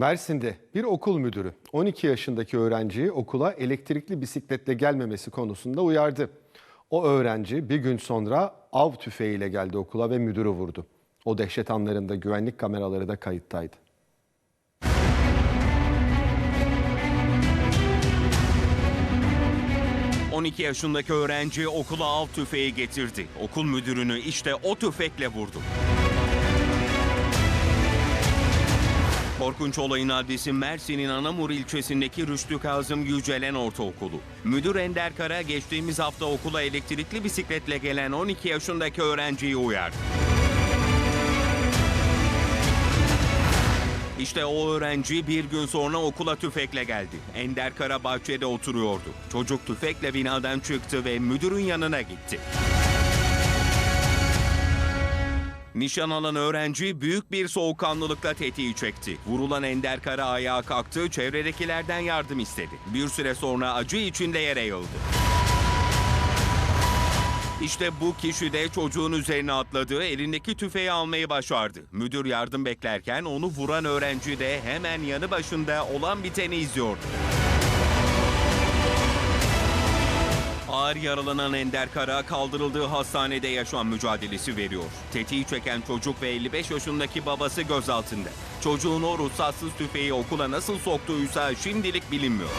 Mersin'de bir okul müdürü 12 yaşındaki öğrenciyi okula elektrikli bisikletle gelmemesi konusunda uyardı. O öğrenci bir gün sonra av tüfeğiyle geldi okula ve müdürü vurdu. O dehşet anlarında güvenlik kameraları da kayıttaydı. — 12 yaşındaki öğrenci okula av tüfeği getirdi. Okul müdürünü işte o tüfekle vurdu. Korkunç olayın adresi Mersin'in Anamur ilçesindeki Rüştü Kazım Yücelen Ortaokulu. Müdür Ender Kara geçtiğimiz hafta okula elektrikli bisikletle gelen 12 yaşındaki öğrenciyi uyardı. İşte o öğrenci bir gün sonra okula tüfekle geldi. Ender Kara bahçede oturuyordu. Çocuk tüfekle binadan çıktı ve müdürün yanına gitti. Nişan alan öğrenci büyük bir soğukkanlılıkla tetiği çekti. Vurulan Ender Kara ayağa kalktı, çevredekilerden yardım istedi. Bir süre sonra acı içinde yere yıldı. İşte bu kişi de çocuğun üzerine atladı, elindeki tüfeği almayı başardı. Müdür yardım beklerken onu vuran öğrenci de hemen yanı başında olan biteni izliyordu. Ağır yaralanan Ender Kara kaldırıldığı hastanede yaşam mücadelesi veriyor. Tetiği çeken çocuk ve 55 yaşındaki babası gözaltında. Çocuğun o ruhsatsız tüfeği okula nasıl soktuysa şimdilik bilinmiyor.